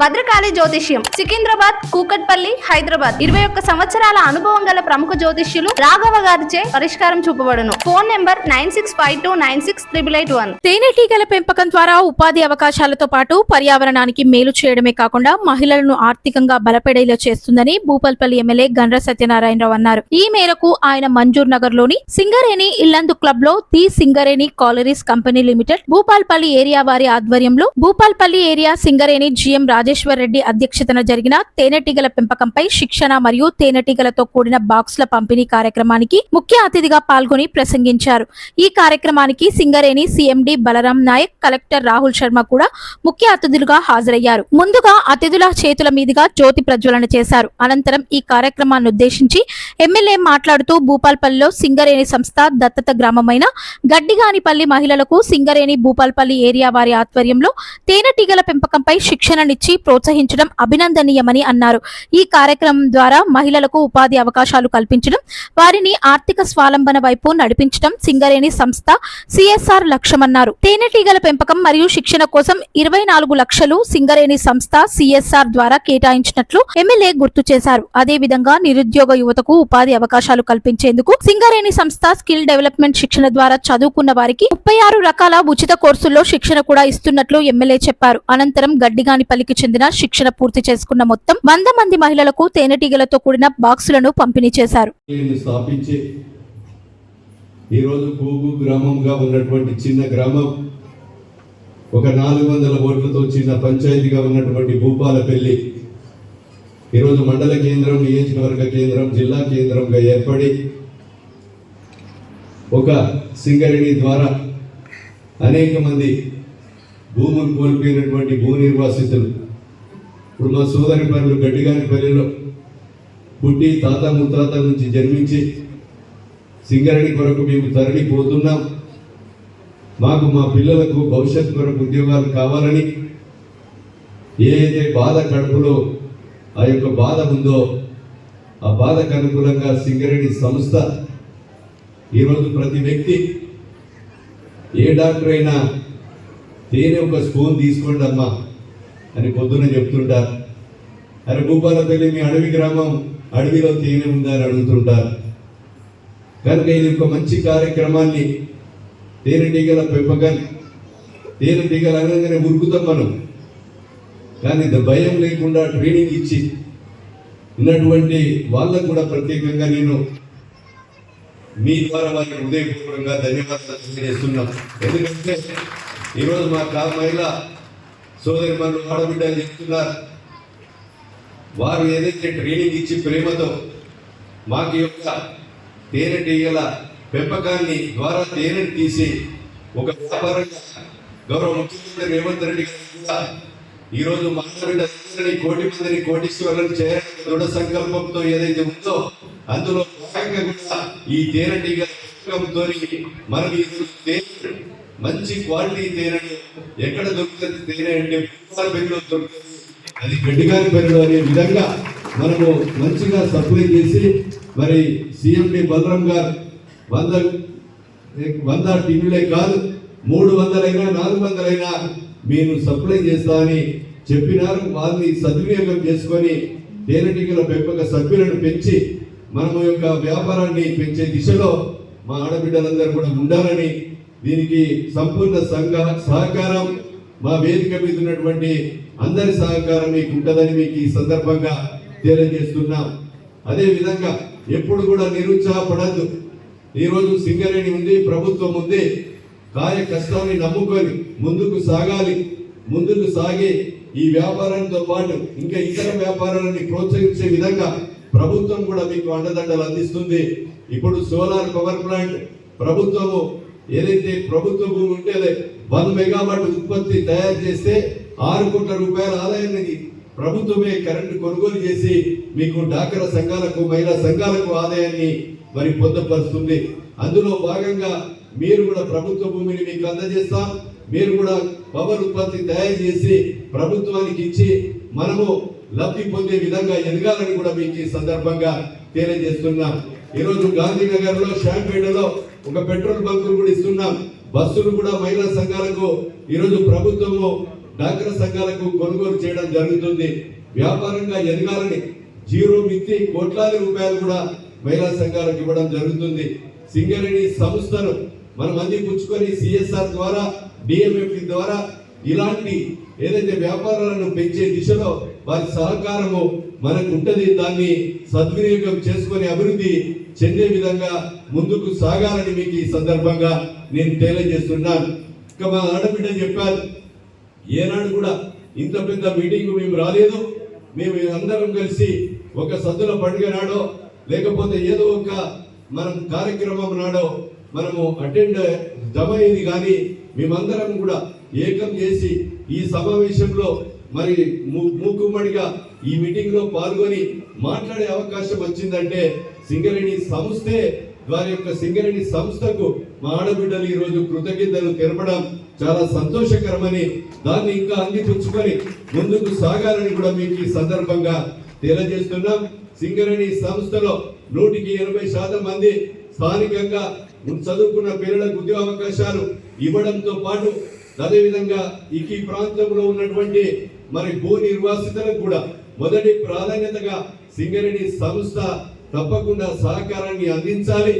భద్రకాళి జ్యోతిష్యం సికింద్రాబాద్ కూకట్పల్లి హైదరాబాద్. ఇరవై ఒక్క సంవత్సరాల అనుభవం గల ప్రముఖ జ్యోతిష్యులు రాఘవ గారిచే పరిష్కారం చూపబడును. Phone number nine six five two nine six triple eight one. తేనెటీగల పెంపకం ద్వారా ఉపాధి అవకాశాలతో పాటు పర్యావరణానికి మేలు చేయడమే కాకుండా మహిళలను ఆర్థికంగా బలపడేలా చేస్తుందని భూపాల్పల్లి ఎమ్మెల్యే గండ్ర సత్యనారాయణరావు అన్నారు. ఈ మేరకు ఆయన మంజూర్ నగర్లోని సింగరేణి ఇల్లందు క్లబ్లో the Singareni collieries company limited Bhupalpally area వారి ఆధ్వర్యంలో భూపాల్పల్లి ఏరియా సింగరేణి జిఎం రాజేశ్వర్ రెడ్డి అధ్యక్షతన జరిగిన తేనెటీగల పెంపకంపై శిక్షణ మరియు తేనెటీగలతో కూడిన బాక్స్ల పంపిణీ కార్యక్రమానికి ముఖ్య అతిథిగా పాల్గొని ప్రసంగించారు. ఈ కార్యక్రమానికి సింగరేణి సిఎండి బలరాం నాయక్ కలెక్టర్ రాహుల్ శర్మ కూడా ముఖ్య అతిథులుగా హాజరయ్యారు. ముందుగా అతిథుల చేతుల మీదుగా జ్యోతి ప్రజ్వలన చేశారు. అనంతరం ఈ కార్యక్రమాన్ని ఉద్దేశించి ఎమ్మెల్యే మాట్లాడుతూ భూపాల్పల్లిలో సింగరేణి సంస్థ దత్తత గ్రామమైన గడ్డిగానిపల్లి మహిళలకు సింగరేణి భూపాల్పల్లి ఏరియా వారి ఆధ్వర్యంలో తేనెటీగల పెంపకంపై శిక్షణనిచ్చి ప్రోత్సహించడం అభినందనీయమని అన్నారు. ఈ కార్యక్రమం ద్వారా మహిళలకు ఉపాధి అవకాశాలు కల్పించడం వారిని ఆర్థిక స్వాలంబన వైపు నడిపించడం సింగరేణి సంస్థ సిఎస్ఆర్ లక్ష్యమన్నారు. తేనెటీగల పెంపకం మరియు శిక్షణ కోసం ఇరవై నాలుగు లక్షలు సింగరేణి సంస్థ సిఎస్ఆర్ ద్వారా కేటాయించినట్లు ఎమ్మెల్యే గుర్తు చేశారు. అదేవిధంగా నిరుద్యోగ యువతకు ఉపాధి అవకాశాలు కల్పించేందుకు సింగరేణి సంస్థ స్కిల్ డెవలప్మెంట్ శిక్షణ ద్వారా చదువుకున్న వారికి ముప్పై ఆరు రకాల ఉచిత కోర్సుల్లో శిక్షణ కూడా ఇస్తున్నట్లు ఎమ్మెల్యే చెప్పారు. అనంతరం గడ్డిగానిపల్లికి చెందిన శిక్షణ పూర్తి చేసుకున్న మొత్తం వంద మంది మహిళలకు తేనెటీగలతో కూడిన బాక్సులను పంపిణీ చేశారు. స్థాపించి ఈరోజు కూగు గ్రామంగా ఉన్నటువంటి చిన్న గ్రామం ఒక నాలుగు వందల ఓట్లతో చిన్న పంచాయతీగా ఉన్నటువంటి భూపాలపల్లి ఈరోజు మండల కేంద్రం నియోజకవర్గ కేంద్రం జిల్లా కేంద్రంగా ఏర్పడి ఒక సింగరేణి ద్వారా అనేక మంది భూములు కోల్పోయినటువంటి భూ నిర్వాసితులు ఇప్పుడు మా సోదరి పనులు గడ్డిగాని పల్లెలో పుట్టి తాత ముత్తాత నుంచి జన్మించి సింగరణి కొరకు మేము తరలిపోతున్నాం. మాకు మా పిల్లలకు భవిష్యత్ కొరకు ఉద్యోగాలు కావాలని ఏదైతే బాధ కడుపులో ఆ యొక్క బాధ ఉందో ఆ బాధకు అనుకూలంగా సింగరేణి సంస్థ ఈరోజు ప్రతి వ్యక్తి ఏ డాక్టర్ అయినా తేనె ఒక స్పూన్ తీసుకోండి అమ్మా అని పొద్దున చెప్తుంటారు. అరే భూపాలపల్లి మీ అడవి గ్రామం అడవిలో తేనె ఉందా అని అడుగుతుంటారు. కనుక ఇది ఒక మంచి కార్యక్రమాన్ని తేనెటీగల పెంపకాన్ని తేనెటీగలు అనగానే ఉరుకుతాం మనం. కానీ భయం లేకుండా ట్రైనింగ్ ఇచ్చి ఉన్నటువంటి వాళ్ళకు కూడా ప్రత్యేకంగా నేను మీ ద్వారా వారికి హృదయపూర్వకంగా ధన్యవాదాలు తెలియజేస్తున్నాం. ఎందుకంటే ఈరోజు మా కా మహిళ సోదరి మనులు ఆడబిడ్డలు చెప్తున్నారు. వారు ఏదైతే ట్రైనింగ్ ఇచ్చి ప్రేమతో మాకు యొక్క తేనెటీగల పెంపకాన్ని ద్వారా తేనెను తీసి ఒక వ్యాపారంగా గౌరవ ముఖ్యమంత్రి రేవంత్ రెడ్డి గారు కూడా ఈరోజు మాట్లాడిన కోటి మందిని కోటీశ్వరులను చేయాలని దృఢ సంకల్పంతో ఏదైతే ఉందో అందులో భాగంగా కూడా ఈ తేనెటీగల పెంపకంతో మనం ఈరోజు తేనె మంచి క్వాలిటీ తేనెను ఎక్కడ దొరుకుతుంది? తేనె అంటే భూపాలపల్లిలో దొరుకుతుంది. అది గడ్డికారి పెరడు అనే విధంగా మనము మంచిగా సప్లై చేసి మరి సిఎండి బలరాం గారు వంద వంద టీవీలే కాదు మూడు వందలైనా నాలుగు వందలైనా మీరు సప్లై చేస్తా అని చెప్పినారు. వారిని సద్వినియోగం చేసుకొని తేనెటీగల పెంపక సభ్యులను పెంచి మనము యొక్క వ్యాపారాన్ని పెంచే దిశలో మా ఆడబిడ్డలందరూ కూడా ఉండాలని దీనికి సంపూర్ణ సంఘ సహకారం మా వేదిక మీద ఉన్నటువంటి అందరి సహకారం మీకు ఉంటుందని మీకు ఈ సందర్భంగా తెలియజేస్తున్నాం. అదే విధంగా ఎప్పుడు కూడా నిరుత్సాహపడద్దు. ఈరోజు సింగరేణి ఉంది ప్రభుత్వం ఉంది. కాయ కష్టాన్ని నమ్ముకొని ముందుకు సాగాలి. ముందుకు సాగి ఈ వ్యాపారంతో పాటు ఇంకా ఇతర వ్యాపారాలని ప్రోత్సహించే విధంగా ప్రభుత్వం కూడా మీకు అండదండలు అందిస్తుంది. ఇప్పుడు సోలార్ పవర్ ప్లాంట్ ప్రభుత్వము ఏదైతే ప్రభుత్వ భూమి ఉంటే అదే వన్ మెగావాట్ ఉత్పత్తి తయారు చేస్తే ఆరు కోట్ల రూపాయల ఆదాయాన్ని ప్రభుత్వమే కరెంటు కొనుగోలు చేసి మీకు డాకర సంఘాలకు మహిళా సంఘాలకు ఆదాయాన్ని మరి పొందపరుస్తుంది. అందులో భాగంగా మీరు కూడా ప్రభుత్వ భూమిని మీకు అందజేస్తాం. మీరు కూడా పవర్ ఉత్పత్తి తయారు చేసి ప్రభుత్వానికి ఇచ్చి మనము లబ్ధి పొందే విధంగా ఎదగాలని కూడా మీకు ఈ సందర్భంగా తెలియజేస్తున్నాం. ఈరోజు గాంధీనగర్లో షాంపేటలో ఒక పెట్రోల్ బంకులు కూడా ఇస్తున్నాం. బస్సులు కూడా మహిళా సంఘాలకు ఈరోజు ప్రభుత్వము డాక్టర్ సంఘాలకు కొనుగోలు చేయడం జరుగుతుంది. వ్యాపారంగా ఎదగాలని జీరో మిత్తి కోట్లాది రూపాయలు కూడా మహిళా సంఘాలకు ఇవ్వడం జరుగుతుంది. సింగరేణి సంస్థను మనం అందిపుచ్చుకొని సిఎస్ఆర్ ద్వారా డిఎంఎఫ్ ద్వారా ఇలాంటి ఏదైతే వ్యాపారాలను పెంచే దిశలో వారి సహకారము మనకు ఉంటుంది దాన్ని సద్వినియోగం చేసుకొని అభివృద్ధి చెందే విధంగా ముందుకు సాగాలని మీకు ఈ సందర్భంగా నేను తెలియజేస్తున్నాను ఇక మా ఆడబిడ్డ చెప్పారు ఏనాడు కూడా ఇంత పెద్ద మీటింగ్ మేము రాలేదు. మేము అందరం కలిసి ఒక సద్దుల పండుగ నాడో లేకపోతే ఏదో ఒక మనం కార్యక్రమం నాడో మనము అటెండ్ జమ అయ్యేది కానీ మేమందరం కూడా ఏకం చేసి ఈ సమావేశంలో మరి మూకుమ్మడిగా ఈ మీటింగ్లో పాల్గొని మాట్లాడే అవకాశం వచ్చిందంటే సింగరేణి సంస్థే వారి యొక్క సింగరేణి సంస్థకు మా ఆడబిడ్డలు ఈ రోజు కృతజ్ఞతలు తెలపడం చాలా సంతోషకరమని దాన్ని ఇంకా అందిపుచ్చుకొని ముందుకు సాగాలని కూడా మీకు ఈ సందర్భంగా తెలియజేస్తున్నాం. సింగరేణి సంస్థలో నూటికి ఎనభై శాతం మంది స్థానికంగా చదువుకున్న పిల్లలకు ఉద్యోగ అవకాశాలు ఇవ్వడంతో పాటు అదేవిధంగా ఇక ఈ ప్రాంతంలో ఉన్నటువంటి మరి భూ నిర్వాసితులకు కూడా మొదటి ప్రాధాన్యతగా సింగరేణి సంస్థ తప్పకుండా సహకారాన్ని అందించాలి.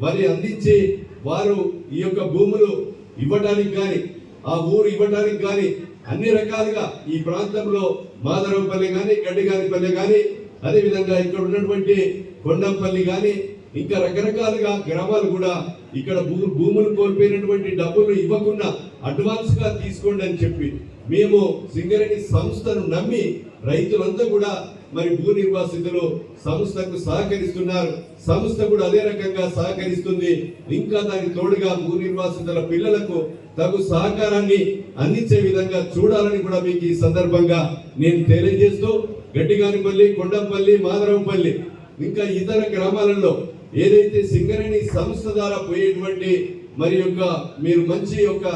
వారి అందించి వారు ఈ యొక్క భూములు ఇవ్వడానికి కానీ ఆ ఊరు ఇవ్వడానికి కానీ అన్ని రకాలుగా ఈ ప్రాంతంలో మాధవపల్లి కానీ గడ్డిగానిపల్లి కానీ అదేవిధంగా ఇక్కడ ఉన్నటువంటి కొండంపల్లి కానీ ఇంకా రకరకాలుగా గ్రామాలు కూడా ఇక్కడ భూ భూములు కోల్పోయినటువంటి డబ్బులు ఇవ్వకుండా అడ్వాన్స్గా తీసుకోండి అని చెప్పి మేము సింగరేణి సంస్థను నమ్మి రైతులంతా కూడా మరి భూ నిర్వాసితులు సంస్థకు సహకరిస్తున్నారు. సంస్థ కూడా అదే రకంగా సహకరిస్తుంది. ఇంకా దానికి తోడుగా భూ నిర్వాసితుల పిల్లలకు తగు సహకారాన్ని అందించే విధంగా చూడాలని కూడా మీకు ఈ సందర్భంగా నేను తెలియజేస్తూ గట్టిగానిపల్లి కొండంపల్లి మాధవపల్లి ఇంకా ఇతర గ్రామాలలో ఏదైతే సింగరేణి సంస్థ ద్వారా పోయేటువంటి మరి యొక్క మీరు మంచి యొక్క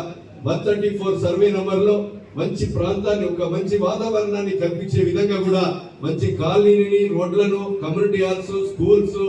వన్ థర్టీ ఫోర్ సర్వే నంబర్లో మంచి ప్రాంతాన్ని ఒక మంచి వాతావరణాన్ని కల్పించే విధంగా కూడా మంచి కాలనీని రోడ్లను కమ్యూనిటీ హాల్స్ స్కూల్స్